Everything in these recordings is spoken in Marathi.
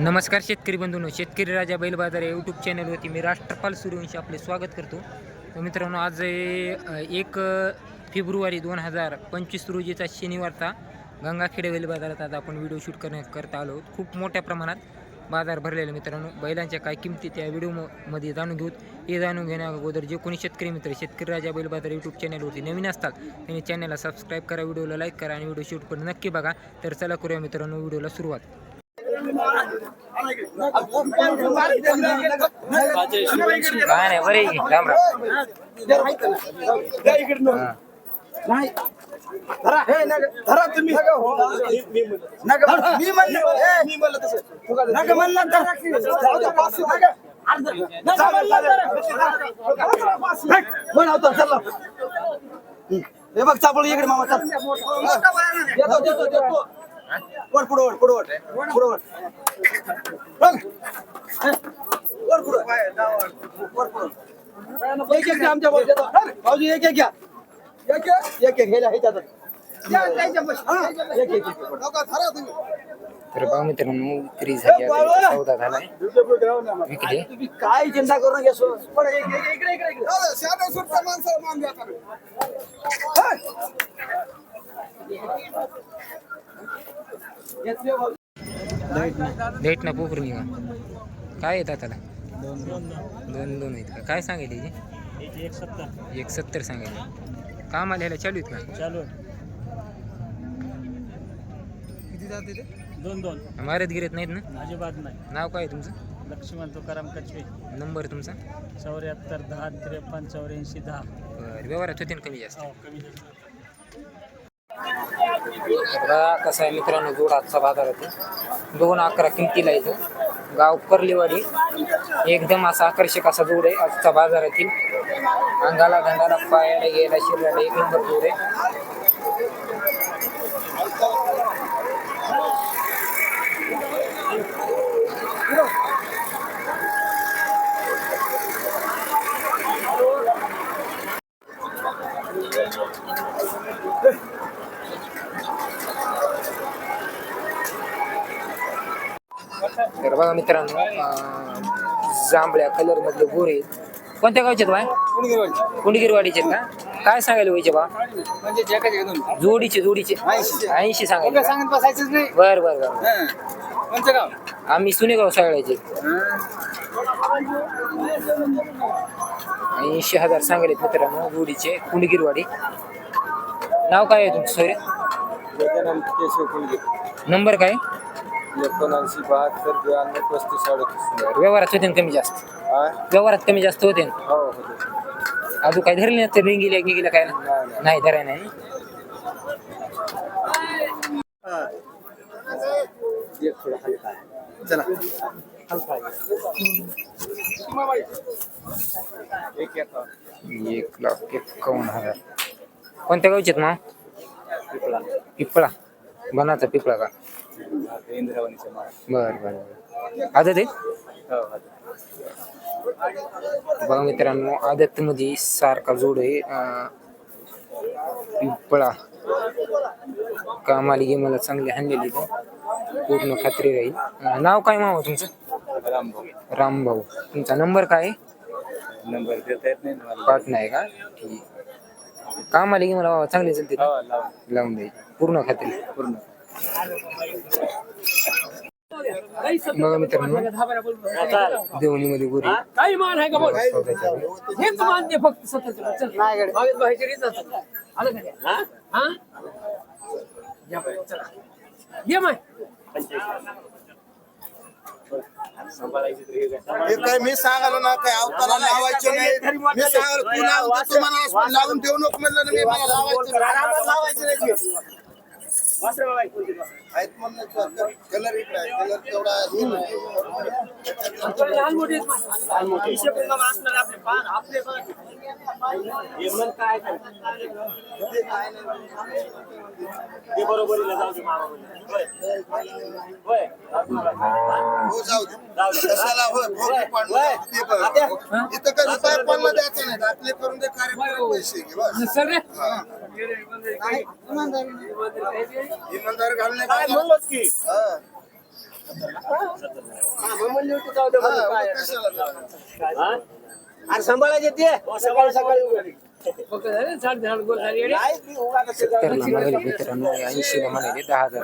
नमस्कार शेतकरी बंधूंनो शेतकरी राजा बैल बाजार या यूट्यूब चॅनलवरती मी राष्ट्रपाल सूर्यवंशी आपले स्वागत करतो. मित्रांनो आज एक फेब्रुवारी दोन हजार पंचवीस रोजीचा शनिवारचा गंगाखेडे बैल बाजारात आज आपण व्हिडिओ शूट करण्या करता आलो आहोत. खूप मोठ्या प्रमाणात बाजार भरलेला मित्रांनो. बैलांच्या काय किमती त्या व्हिडिओमध्ये जाणून घेऊत. हे जाणून घेण्या अगोदर जे कोणी शेतकरी मित्र शेतकरी राजा बैल बाजार यूट्यूब चॅनलवरती नवीन असतात त्यांनी चॅनलला सबस्क्राईब करा व्हिडिओला लाईक करा आणि व्हिडिओ शूट पण नक्की बघा. तर चला करूया मित्रांनो व्हिडिओला सुरुवात. काय नाही बरे राम राम नाही धरा हे धरा तुम्ही मी म्हणलं मी म्हणलं तसं म्हणलं धरा चल. हे बघ चापळ इकडे मामा चल देतो देतो देतो वर पुढं वर पुढं वर पुढं वर बघ. हे, वर पुढं वर पुढं एक एक द्या आमच्या. भाऊजी एक एक घ्या एक एक एक एक ह्याला ह्याच्यात हा, एक एक एक तर बघा मित्रांनो विक्री झाली इथे सौदा झालाय तुम्ही काय चिंता करू नका सो पण एक- एक- इकडे इकडे इकडे हा. घेतले भाऊ. देठ ना पोखरून निघा. काय येतात त्याला दोन दोन आहेत का? काय सांगेल याची एक सत्तर एक सत्तर सांगेल काम आल्याला चालू आहेत का? चालू दोन दोन. मारत गिरत नाहीत ना? अजिबात नाही. नाव काय आहे तुमचं? लक्ष्मण तुकाराम कचवे. नंबर तुमचा? चौऱ्याहत्तर दहा त्रेपन्न चौऱ्याऐंशी दहा. बरं व्यवहारात होते ना कमी जास्त? हो कमी बघा कसं आहे मित्रांनो जोड आजचा बाजार आहे. दोन अकरा किमतीला इथं गाव कर्लीवाडी एकदम असा आकर्षक असा जोड आहे. आजचा बाजारातील अंगाला धंदाला पायाला गेला शिरला एक नंबर जोड आहे. तर बघा मित्रांनो जांभळ्या कलर मधले गोरे. कोणत्या गावचे बाय? कुंडगिरवाडीचे का? काय सांगायला व्हायचे बा? जोडीचे जोडीचे. ऐंशी. सांगायचे बर बर बर. आम्ही सुनेगाव सगळ्याचे हं. ऐंशी हजार सांगले मित्रांनो जोडीचे कुंडगिरवाडी. नाव काय आहे तुमचं कुलगे नंबर काय? एकोणऐंशी बहात्तर ब्याण्णव पस्तीस अडतीस व्यवहारात होते ना कमी जास्त? हा? व्यवहारात कमी जास्त होते ना? हो होते. अजून काय धरले नसते? रिंगीला गिंगीला काय ना? नाही, नाही. धराय नाही. एक थोडा हलका आहे. चला. हलका आहे. एक एक एक लाख एकावन्न हजार. कोणत्या गावचे आहेत मग? पिपळा. पिपळा. बनाचा पिपळा का? इंद्रावणीच्या माळ बर बर बर. आदत आहे? हो बघा मित्रांनो आदत मध्ये सारखा जोड आहे. अं, पिपळा कामाली गे मला चांगली हाणलेली इथं पूर्ण खात्री राहील. अं, नाव काय मावा तुमचं? रामभाऊ. रामभाऊ तुमचा नंबर काय आहे? नंबर देता येत नाही मला पाटणा आहे का? ठीक. काम आले की मला बाबा चांगली चालते? हो लावून. लावून द्यायची. पूर्ण खात्री. पूर्ण. बघा मित्रांनो देवणीमध्ये गोरी. काही मान आहे का वेळी. हेच मान दे फक्त. आलं? हा? हे? काय मी सांगालो ना काय अवताला लावायचे नाही मी सांगालो तू लावून देऊ नको म्हणलं ना मी मला लावायचं. लावायचे नाही. आहेत कलर इकडे आहे कलर तेवढा हे नाही. लहान मोठी असणार आपले पान आपले बघ. मन काय आहे? बरोबरीला जाऊ दे. होय. हो जाऊ दे कशाला भोगी पाडलं ते बघ. इथं काय रुपये पडला द्यायचं नाही आपले करून दे कार्यक्रम पैसे घे बस. इमानदारी. इमानदार घालणे काय म्हणलोस की? हा. हा, काय हा? अरे सांभाळायचे ते सकाळी सकाळी म्हणाले दहा हजार.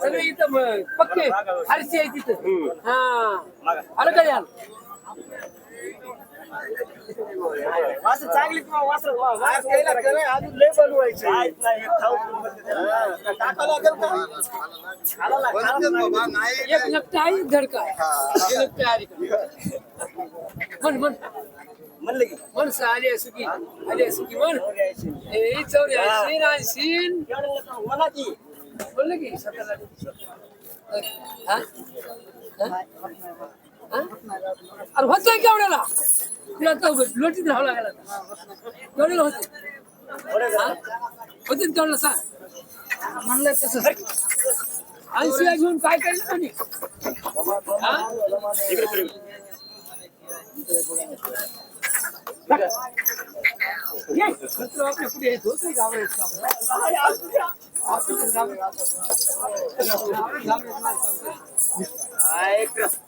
सगळे इथं. पक्के. आहे तिथं. हा. आलं का याल? वासर चांगली किंवा केलं अजून लय बनवायचे. टाका लागेल का? एक नक्की आहे धडका एक नक्की आहे म्हण म्हण म्हणलं की आली सुकी आली सुकी म्हण ए चौऱ्याऐंशी ऐंशी म्हणा की बोललं की सतरा हा? हा? हा? अरे होतोय केवढ्याला तुला लोटीत राहावं लागेल. केवढ्याला होते हा? होते ना तेवढ्याला सांग म्हणलं तसं ऐंशी घेऊन काय हा? मित्र आपल्या पुढे येतो ते गावाला येतो. आपलं गाव- काहीच करायचं नाही हो.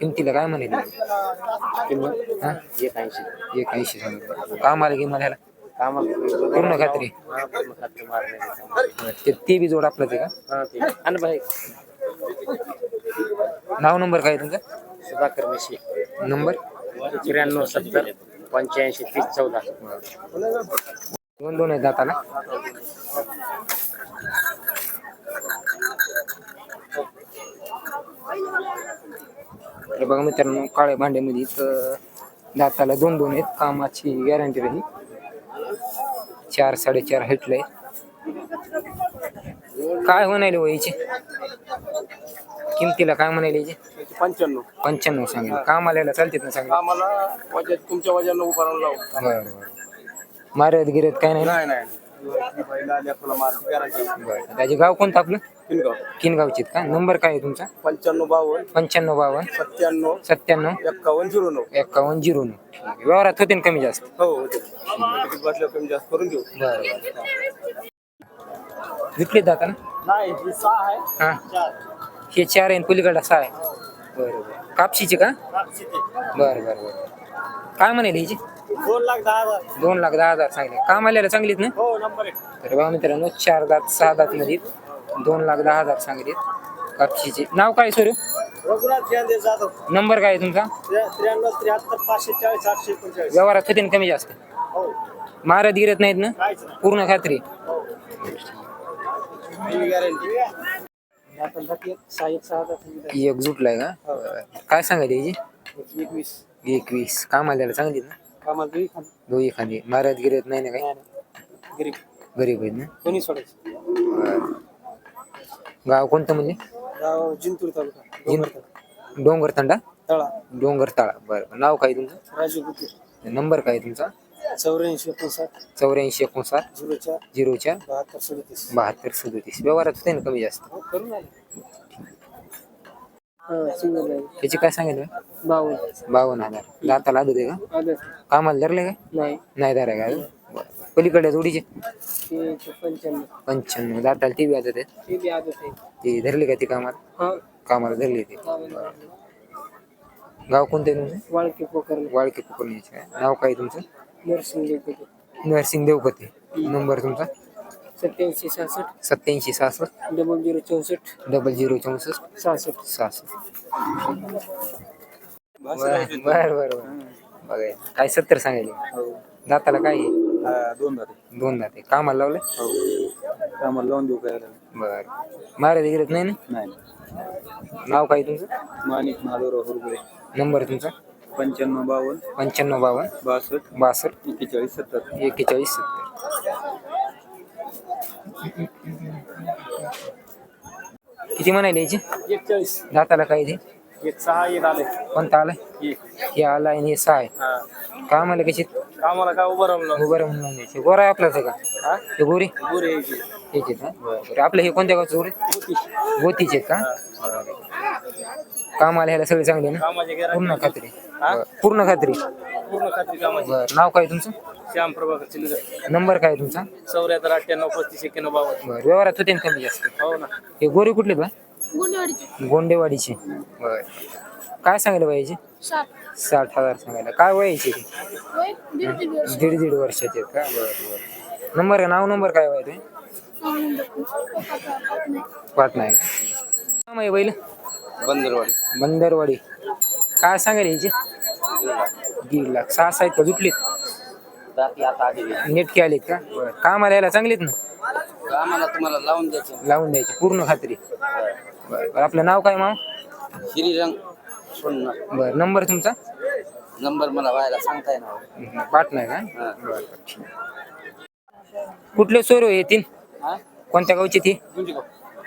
किमतीला काय म्हणाले किंमत हा? एक ऐंशी एक ऐंशी सांगितलं कामाला ह्याला? कामाला पूर्ण खात्री? हा, पूर्ण खात्री मारणे ते ते बी जोड आपलं ते का? ते आणि भाई नाव नंबर काय तुमचा? सुधाकर मेशी नंबर? त्र्याण्णव सत्तर पंच्याऐंशी तीस चौदा. दोन दोन आहेत दाताला. तर बघा मित्रांनो काळ्या भांड्यामध्ये इथं दाताला दोन दोन आहेत. कामाची गॅरंटी राहील. चार साडेचार हेटले काय म्हणाले हो याचे? किमतीला काय म्हणाले याचे? पंच्याण्णव. पंच्याण्णव सांगेल कामाला चालतेत ना सांगेल आम्हाला वजा तुमच्या वजानं उभा राहून लावू. बरं बरं. मारत गिरत काय नाही ना? नाही नाही. पहिला आली आपल्याला मार्ग करायचं बरं. त्याचे गाव कोणतं आपलं? किनगाव. किनगावचे का? नंबर काय आहे तुमचा? पंच्याण्णव बावन्न. पंच्याण्णव बावन्न. सत्त्याण्णव. सत्त्याण्णव. एक्कावन्न झिरो नऊ. एक्कावन्न झिरो नऊ. ठीक आहे. व्यवहारात होते ना कमी जास्त? हो कमी जास्त करून देऊ बरं बरं. विकले जाता ना? नाही ही सहा आहे. हां. चार. हे चार आहे आणि पलीकडला सहा आहे. बरं बरं. कापशीचे का? कापशी ते. बरं बरं बरं. काय म्हणाले हिचे? दोन लाख दहा हजार. दोन लाख दहा हजार सांगले. काम आलेलं चांगलीत ना? हो नंबर एक. तर बघा मित्रांनो चार दात सहा दात मध्ये दोन लाख दहा हजार सांगलीत. कापशीचे नाव काय सर? रघुनाथ जाधव. नंबर काय आहे तुमचा? त्र्या- त्र्याण्णव त्र्याहत्तर पाचशे चाळीस आठशे एकोणचाळीस व्यवहारात ना कमी जास्त? हो. मारत गिरत नाहीत ना? काहीच नाही पूर्ण खात्री. गॅरंटी सहा एक सहा दहा एक जुटलाय का? बरं. काय सांगायला याची? एकवीस. एकवीस. काम आलेलं चांगली ना? कामाला दुई खान दोघी खाली मारत गिरत नाही ना काही? गरीब. गरीब आहेत ना? कोणी सोडायचं. बरं. गाव कोणतं म्हणजे? गाव जिंतूर तालुका जिन- डोंगर थंडा तळा. डोंगर ताळा. बरं नाव काय तुमचं? राजू गुटे नंबर काय तुमचा? चौऱ्याऐंशी एकोणसाठ. चौऱ्याऐंशी एकोणसाठ. झिरो चार झिरो चार बहात्तर सदतीस. बहात्तर सदतीस. व्यवहारात होते ना कमी जास्त? हो हा सिंगल आहे. त्याचे काय सांगितलं? बावन्न बावन्न हजार. दाताला आदत आहे का? कामाला धरले का? नाही. नाही धरा का. पलीकडे जोडीचे ते पंच्याण्णव. पंच्याण्णव. दाताला टी व्ही आदत आहेत ते बी आदत आहे. ते धरले का ते कामाला? हा. कामाला धरले ते. गाव कोणतं आहे तुमचं? वाळके पोकर वाळके पकडण्याचे काय? नाव काय तुमचं? नर्सिंग देवते नरसिंग देवकते नंबर तुमचा? सत्याऐंशी सहासष्ट. सत्याऐंशी सहासष्ट. डबल झिरो चौसष्ट. डबल झिरो चौसष्ट. सहासष्ट. सहासष्ट. बर बर बर बघा काय सत्तर सांगायले? दाताला काय आहे? दोन जाते दोन दाते. कामाला लावले? हो. आम्हाला लावून देऊ काय बर. मारायला गिरत नाही ना? नाही नाव काय तुमचं? माणिक महादेवराव हुरगुळे. नंबर तुमचा? पंच्याण्णव बावन्न. पंच्याण्णव बावन्न. बासष्ट. बासष्ट. एक्केचाळीस सत्तर. एकेचाळीस सत्तर. किती म्हणाले याचे? एकचाळीस. दाताला काय ते? एक सहा एक आले कोणता आलाय? एक. हे आलाय आणि हे सहा आहे. हा. का मला कशी? कामाला काय उभं राहून उभं राहून लावून द्यायचे. गोरा आहे आपलाच आहे का? हा? हे गोरी? पुरे का. बरं. आपलं हे कोणत्या गावचं गोरे? गोतीचे. आहेत का? कामाला ह्याला सगळे चांगले ना? कामाची पूर्ण गॅरंटी खात्री. हा? बरं. पूर्ण खात्री. पूर्ण खात्री कामाची. बरं. नाव काय तुमचं? श्याम प्रभाकर चिल्लर. नंबर काय तुमचा? चौऱ्याहत्तर अठ्ठ्याण्णव पस्तीस एक्क्याण्णव बावन्न. बरं. व्यवहारात होते ना कमी जास्त? हो ना. हे गोरे कुठले बा? गोंडेवाडीचे. बर. काय सांगायला पाहिजे? साठ हजार सांगायला. काय वयाचे ते? दीड दीड वर्षाचे आहेत का? बरं बरं. नंबर नाव नंबर काय वय ते? पाटणा आहे का? आहे बैल? बंदरवाडी. बंदरवाडी. काय सांगायला याचे दीड लाख. सहा सात का जुटलीत जाती आता आधी नेटके आलेत का? बरं. कामाला यायला चांगलीत ना? आम्हाला तुम्हाला लावून द्यायचं. लावून द्यायची. पूर्ण खात्री. बरं बरं. आपलं नाव काय माव श्रीरंग. सोडणार बरं नंबर तुमचा? नंबर मला व्हायला सांगता येणार. पाटणा आहे का? बरं बरं ठीक. कुठले सोरो हे तीन? कोणत्या गावचे ती?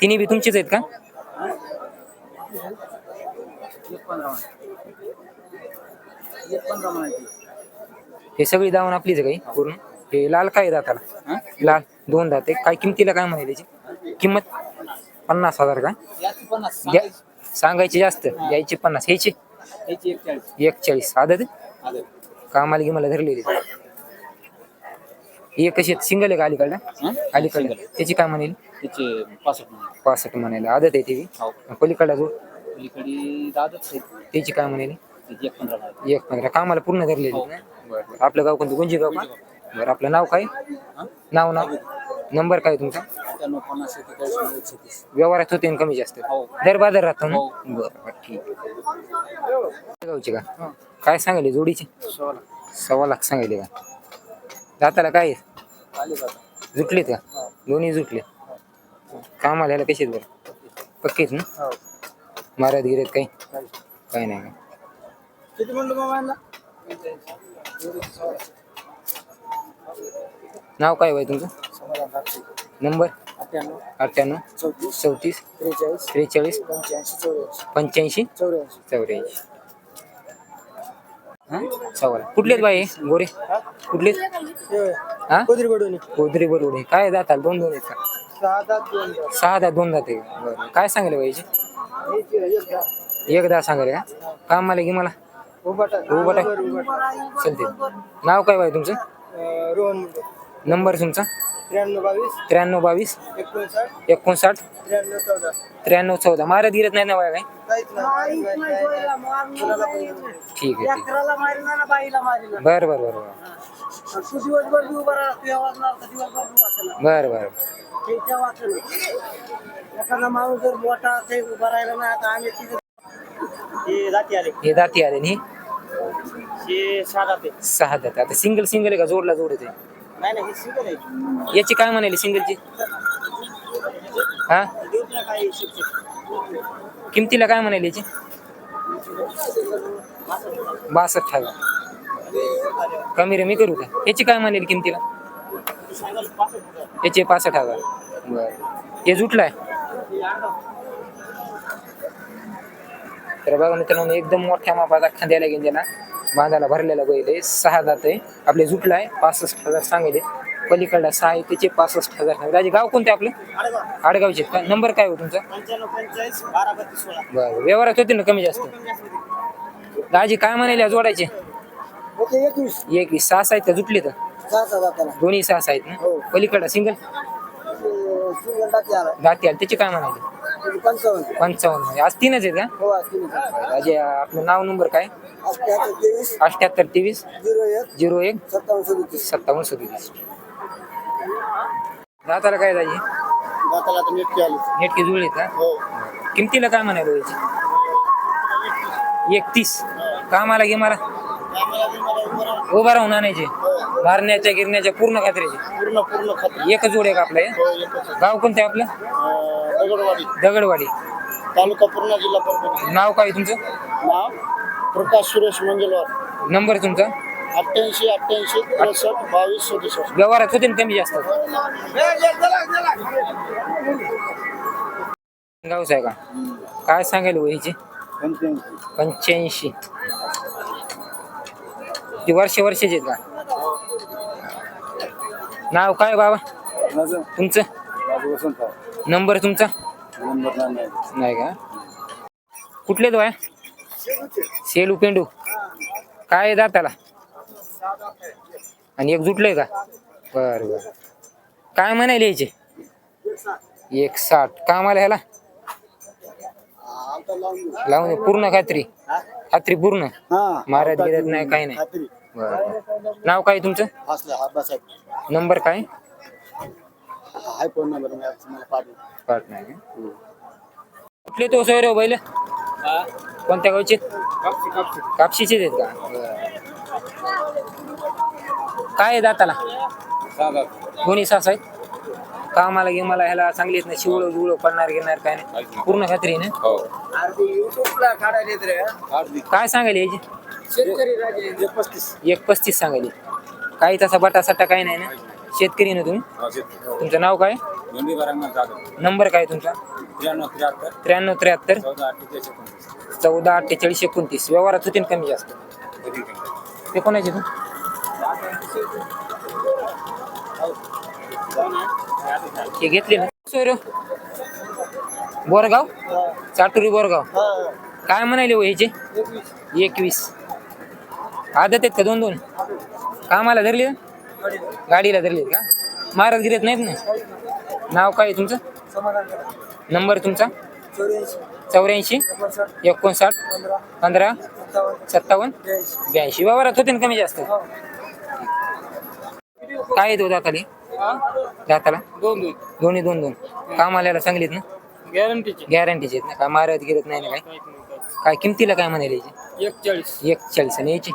तिन्ही बी तुमचेच आहेत का? हे सगळी दावण आपलीच आहे काही पूर्ण? हे लाल काय दाताला? लाल दोन दात आहे. काय किमतीला काय म्हणाले त्याची? किंमत? पन्नास हजार का? द्या सांगायची. जास्त. द्यायची पन्नास. ह्याची एक चाळीस आदत? कामाला गिमाला धरलेली. एक कशी सिंगल आहे का अलीकडला अलीकडला त्याची काय म्हणेल? पासष्ट म्हणायला आदत आहे ती पलीकडला जो आहेत त्याची काय म्हणेल? एक पंधरा कामाला पूर्ण धरलेली बरं बरं. आपलं गाव कोणतं? गुंजी गाव का बरं आपलं नाव काय? नाव नाव? नंबर काय तुमचा? पन्नास नव्वद व्यवहारात होते कमी जास्त. हो. दर बाजार राहतो ना? बरं बरं ठीक गावचे का? काय सांगायले जोडीचे? सव्वा लाख. सांगायले का? दाताला काय आहे? आले जुटलेत का? दोन्ही जुटले. कामाला ह्याला कसे आहेत बरं? पक्केच ना? मारत गिरत काही? काही. नाही का? किती म्हणलं नाव काय बाई तुमचं? नंबर? अठ्ठ्याण्णव अठ्ठ्याण्णव चौतीस चौतीस त्रेचाळीस त्रेचाळीस पंच्याऐंशी चौऱ्याऐंशी. पंच्याऐंशी चौऱ्याऐंशी. चौऱ्याऐंशी. हा? सवाल. कुठलेत बाई? गोरे? कुठलेत हा गोदरी बरोबर काय जाताल दोन दोन आहेत का सहा दात दोन दात. सहा दहा दोन जाते बरं. काय सांगले बाईचे एक- एक दात. एक दहा सांगले का? मला की मला. उभाटा. उभाटा. वर उभाटा. चालते. नाव काय बाई तुमचं? अं, रोहन मुंडे. नंबर तुमचा? ત્ર્યાણું બાવીસ एक બાવીસ चौदह मारे ચૌદ धीरज नहीं नवाया कहीं? ठीक है बर बर बर बर. बर ये जाती सिंगल सिंगल का? जोडला जोड याची काय म्हणाली सिंगलची हा? किमतीला काय म्हणाली याची? बासष्ट हजार. कमी रमी करू का? याची काय म्हणाली किमतीला? याचे पासष्ट हजार. बरं. हे जुटलाय. तर बघा मित्रांनो एकदम मोठ्या मापाचा खांद्याला घेऊन गेला. बांधाला भरलेला बैल आहे. सहा दात आहे. आपले जुटलाय पासष्ट हजार सांगितले पलीकडला सहा आहे. त्याचे पासष्ट हजार सांगितले राजे गाव कोणते आपलं? आडगावचे. का नंबर काय हो तुमचा? बारा व्यवहारात होते ना कमी जास्त? दाजी काय म्हणाले जोडायचे? एकवीस. एक सहा आहेत का जुटले तर? दोन्ही सहा आहेत ना? पलीकडला सिंगल दाती आले. त्याचे काय म्हणाले? पंचावन्न. पंचावन्न म्हणजे. आज तीनच आहेत का? हो तीन राजे आपलं नाव नंबर काय? अठ्ठ्याहत्तर तेवीस. अठ्याहत्तर तेवीस. झिरो एक. झिरो एक. सत्तावन्न सदतीस. सत्तावन्न सदतीस. दाताला काय दाजी? दाताला आता नेटकी आली. नेटके जुळले का? हो. किमतीला काय म्हणाले याची एकतीस. कामाला घे मला उभं राहून आणायचे. मारण्याच्या गिरण्याच्या पूर्ण खात्रीचे. पूर्ण पूर्ण खात्री. एकच जोड आहे का आपलं हे? हो एकच. गाव कोणतं आहे आपलं? अं, दगडवाडी. दगडवाडी. तालुका पूर्णा जिल्हा परभणी नाव काय तुमचं? नाव? प्रकाश सुरेश मंगलवार. नंबर तुमचा? अठ्ठ्याऐंशी अठ्ठ्याऐंशी त्रेसष्ट बावीस सदुसष्ट. व्यवहारात होते ना कमी जास्त? गावच आहे का? काय सांगायला हो ह्याची? पंच्याऐंशी. पंच्याऐंशी. ती वर्ष वर्षाचे आहेत का? नाव काय बाबा? माझं तुमचं? नंबर तुमचा? नाही का? कुठले तो आहे सेलू पेंडू. काय आहे दाताला? आणि एक जुटलंय का? बर बर. काय म्हणायला यायचे? एक साठ. कामाला ह्याला? लावून. पूर्ण खात्री. खात्री पूर्ण? हा. महाराज गिरत नाही काही नाही. खात्री. बरं. नाव काय तुमचं? असलं हा नंबर काय? हाय फोन नंबर मी आता तुम्हाला पाठवतो पाठ नाही का? कुठले तो सोयरे हो. बैल कोणत्या गावचे? कापशीचे आहेत का? बरं. काय आहे दाताला? दोन्ही सास आहेत? कामाला गे मला ह्याला चांगली आहेत ना शिवळ जुळ पडणार घेणार काय नाही. पूर्ण खात्री ना? काय सांगायला याची? शेतकरी राजे. पस्तीस एक पस्तीस सांगायली. काही तसा बटा सट्टा काही नाही ना? शेतकरी ना तुम्ही? तुमचं नाव काय? नंबर काय तुमचा? त्र्याण्णव त्र्याहत्तर. चौदा अठ्ठेचाळीस एकोणतीस. व्यवहारात होते ना कमी जास्त? ते कोणाचे तू हे घेतले ना. सोयरो बोरगाव? चाटुरी बोरगाव. काय म्हणाले हो ह्याचे? एकवीस. आदत आहेत का दोन दोन? कामाला धरले? गाडीला धरले का? महाराज गिरत नाहीत ना? नाव काय आहे तुमचं? नंबर तुमचा? चौऱ्याऐंशी एकोणसाठ पंधरा सत्तावन्न ब्याऐंशी. व्यवहारात होते ना कमी जास्त? काय येतो हो दाखाली? दाताला दोन दोन. दोन्ही दोन दोन. कामाला चांगलीत ना? गॅरंटीचे गॅरंटीचे आहेत ना. काय महाराज गिरत नाही ना काय? काय किमतीला काय म्हणाले याचे? एक चाळीस एक चाळीस आणि याचे?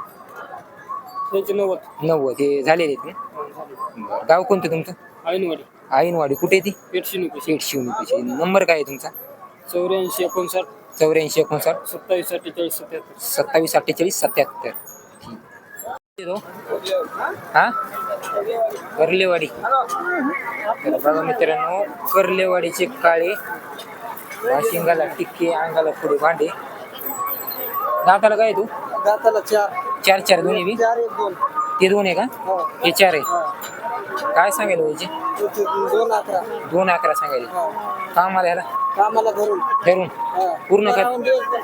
त्यांचे नव्वद. नव्वद. हे झालेले आहेत ना? गाव कोणतं तुमचं? ऐनवाडी. आईनवाडी कुठे आहे ती? पेटशी नुकशी शेठ नंबर काय आहे तुमचा? चौऱ्याऐंशी एकोणसाठ. चौऱ्याऐंशी एकोणसाठ. सत्तावीस अठ्ठेचाळीस सत्याहत्तर. सत्तावीस अठ्ठेचाळीस सत्याहत्तर. हा कर्लेवाडी बघा मित्रांनो कर्लेवाडीचे काळे शिंगाला टिक्के अंगाला पुढे भांडे दाताला काय तू दाताला चार चार चार दोन्ही बी चार एक दोन ते दोन आहे का हे चार आहे काय सांगेल व्हायचे दोन अकरा दोन अकरा सांगायले कामाला ह्याला कामाला धरून धरून पूर्ण कर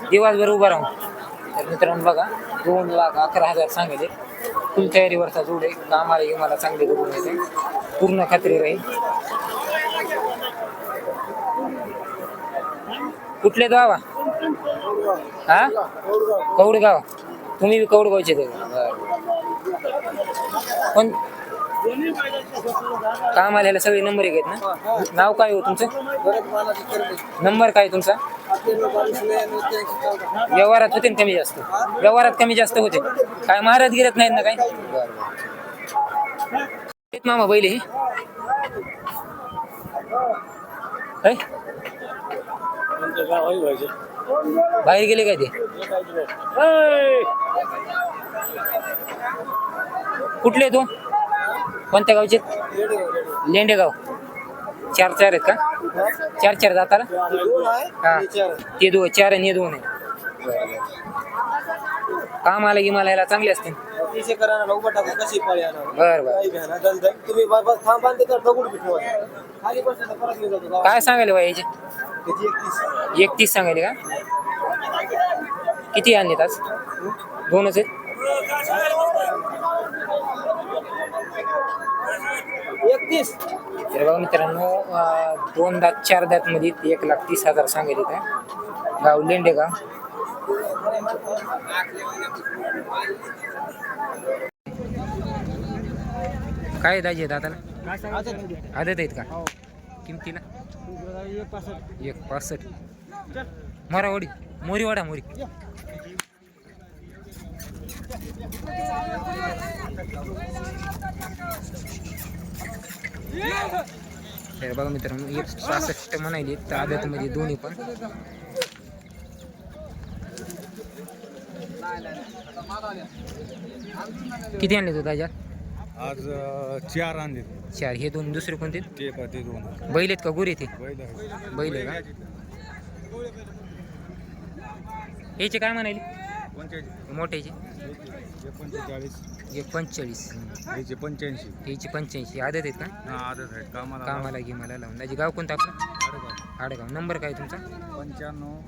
दिवसभर उभा राहून तर मित्रांनो बघा दोन लाख अकरा हजार सांगितले फुल तयारीवरचा जोड आहे. कामाला हे मला चांगले करून येते. पूर्ण खात्री राहील. कुठले बाबा हा? कौडगाव. तुम्ही बी कौडगावचे ते. पण कामाला ह्याला सगळे नंबर एक आहेत ना? नाव काय हो तुमचं? नंबर काय तुमचा? व्यवहारात होते ना कमी जास्त. व्यवहारात कमी जास्त होते. काय महाराज गिरत नाहीत ना काय? मामा बैल हे बाहेर गेले काय ते? कुठले तू? कोणत्या गावचे? लेंडेगाव. चार चार आहेत का? चार चार जाताला हा. ते दोन चार आणि हे दोन आहे. काम आलं की मला याला चांगले असते बर बर. तुम्ही बाबा थांब बांधते तर दगड बी ठेवा. खाली बसले तर परत निघतो गावात. काय सांगायले बा याचे? त्याची एकतीस? एकतीस सांगायले का? किती आणलेत आज? दोनच आहेत. एकतीस? तर बघा मित्रांनो दोन दात चार दात मध्ये एक लाख तीस हजार सांगेल इथं. गाव लेंडे गाव काय दाजी आहेत दाताला? आदत आहेत का? किमतीला? एक पासष्ट. मोरावडी मोरीवाडा मोरी. तर बघा मित्रांनो एक सहासष्ट म्हणायले तर आदतमध्ये दोन्ही पण. किती आणले तू ताज्या? आज चार आणले चार. हे दोन दुसरे कोणते ते पण ते दोन. बैल आहेत का? गुरे ते बैल आहे. का? याचे काय म्हणाले मोठ्याचे? एक पंचेचाळीस एक पंचेचाळीस याचे पंच्याऐंशी. याची पंच्याऐंशी. आदत आहेत का? हा आदत आहेत. कामाला कामाला घे मला लावून. त्याचे गाव कोणतं आपलं? आडगाव. आडगाव. नंबर काय तुमचा? पंच्याण्णव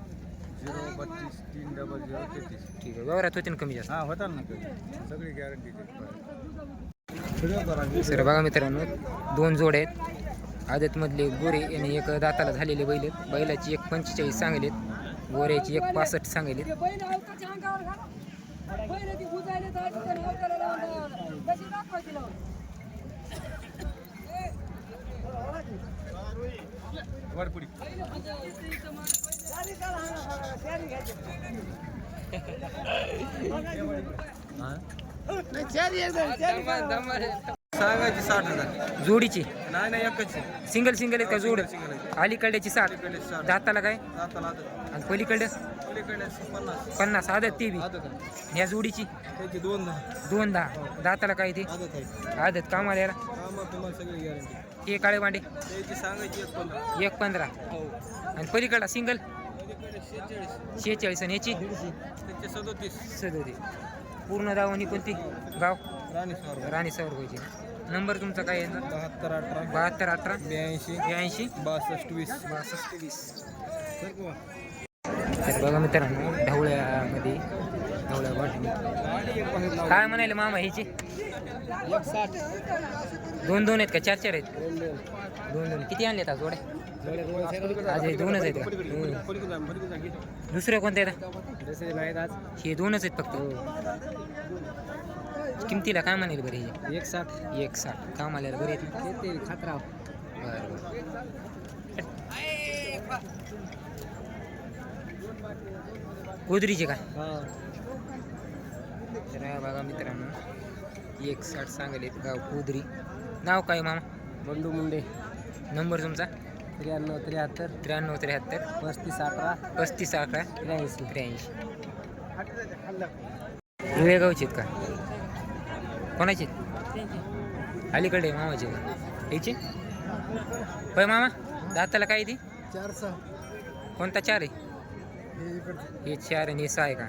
झिरो बत्तीस तीन डबल झिरो तेहतीस. ठीक आहे. व्यवहारात होते ना कमी जास्त? हा होताल ना कधी सगळी गॅरंटीचे सर बघा मित्रांनो दोन जोड आहेत. आदतमधले गोरे आणि एक दाताला झालेले बैल आहेत. बैलाची एक पंचेचाळीस सांगेलेत. गोऱ्याची एक पासष्ट सांगेलेत ते सांगायची साठ हजार. जोडीची? नाही नाही एकच सिंगल सिंगल आहेत का जोड? अलीकडल्याची साठ. दाताला काय? आणि पलीकडे? पलीकडे पन्नास. पन्नास आदत ती बी. ह्या जोडीची? त्याची दोन दहा. दोन दहा. दाताला काय ते? आदत आहे. आदत. कामाला याला कामात तुम्हाला सगळी गॅरंटी ते काळे त्याची सांगायची एक पंधरा. एक पंधरा. हो. आणि पलीकडला सिंगल? पलीकडे शेहेचाळीस. शेहेचाळीस. आणि याची? त्याचे सदोतीस. सदोतीस. पूर्ण दावणी कोणती? गाव? राणीस्वार राणी सौर पाहिजे नंबर तुमचा काय आहे? बहात्तर अठरा. बहात्तर अठरा. ब्याऐंशी. ब्याऐंशी. बासष्ट वीस. बासष्ट वीस. तर बघा. मित्रांनो ढवळ्यामध्ये ढवळ्या काय म्हणाले मामा ह्याचे? दोन दोन आहेत का? चार चार आहेत? दोन दोन. किती आणले आता जोड्या? आज हे दोनच आहेत का? हम्म. दुसरे कोणते आहेत हे दोनच आहेत फक्त. किमतीला काय म्हणाले बरे हे? एक साठ एक साठ काम आल्याला बरे आहेत ना? ते खातराव. बरं बरं. कुदरीचे काय तर हा बघा मित्रांनो एक साठ सांगले गाव कुदरी नाव काय मामा? बंडू मुंडे. नंबर तुमचा? त्र्याण्णव त्र्याहत्तर. त्र्याण्णव त्र्याहत्तर. पस्तीस अठरा पस्तीस अकरा. त्र्याऐंशी. त्र्याऐंशी. वेळगावचे आहेत का? कोणाचे? अलीकडे मामाचे. याचे? होय मामा दाताला काय ती? चार सहा. कोणता चार आहे? हे चार आणि हे सहा आहे का?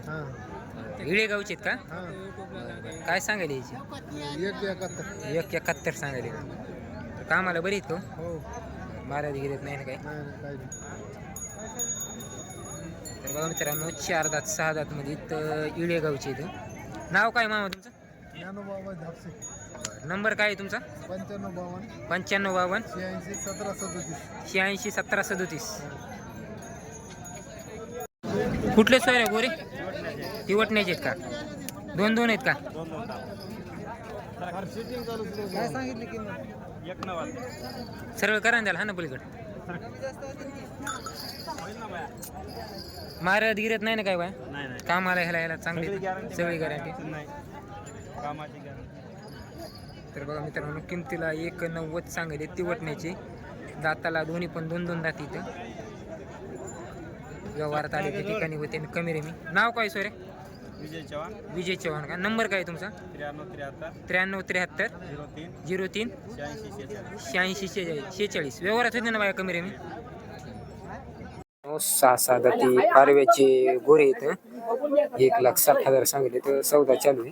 इळेगावचे आहेत का. काय सांगायला याची एक एकाहत्तर. एक एकाहत्तर सांगायले का कामाला बरी आहेत का हो? बारा गिरत नाही ना काय? तर बघा मित्रांनो चार दात सहा दात मध्ये इथं इळेगावचे इथं नाव काय मामा तुमचं? नंबर काय आहे तुमचा? पंच्याण्णव बावन्न. पंच्याण्णव बावन्न. शहाऐंशी सतरा सदोतीस. शहाऐंशी सतरा सदोतीस. कुठले सोय आहे गोरे तिवटण्याचे आहेत का? दोन दोन आहेत का? काय सांगितलं किंमत? सरळ करा ना त्याला हा ना पलीकडे. मारत गिरत नाही ना काय बाय? कामाला ह्याला ह्याला चांगली. सगळी गॅरंटी तर बघा मित्रांनो किमतीला एक नव्वद सांगले तिवटण्याचे दाताला दोन्ही पण दोन दोन दात इथं. व्यवहारात आले त्या ठिकाणी होते आणि कमी रेमी नाव काय सोरे? विजय चव्हाण. विजय चव्हाण का? नंबर काय तुमचा? त्र्याण्णव त्र्याहत्तर. त्र्याण्णव त्र्याहत्तर. झिरो तीन. झिरो तीन. शहाऐंशी शेहेचाळीस. शहाऐंशी शेहेचाळीस. शेहेचाळीस. व्यवहारात होते ना बाया कमी रेमी सहा सहा जाती पारव्याचे गोरे इथं एक लाख साठ हजार सांगितले तर चौदा चालू आहे.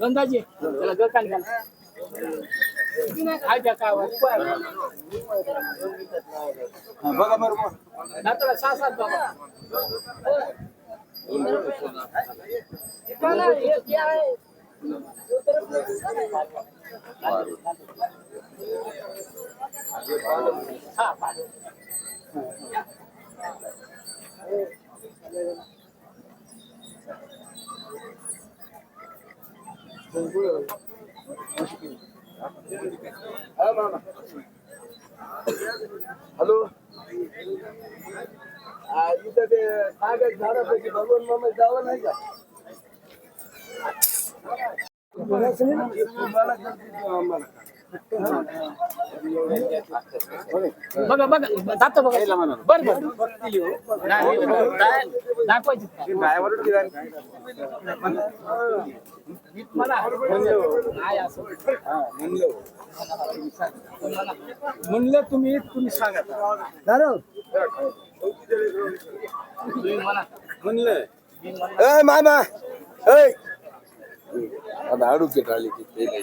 गंधाजी त्याला गकान घाल काय त्या काय बघा बरोबर नातला सहा सात बाबा इकडं हे हॅलो आ, इथं ते कागद झाडापैकी भगवान मामा जावं नाही का तुम्हाला गलती देऊ आम्हाला. बघा बघा. जातो बघा. बरं बरं. दाखवायची म्हणलं. तुम्ही तुम्ही सांगा. म्हणलं. ए मामा. ए. आता अडूकेट आली की ते नाही.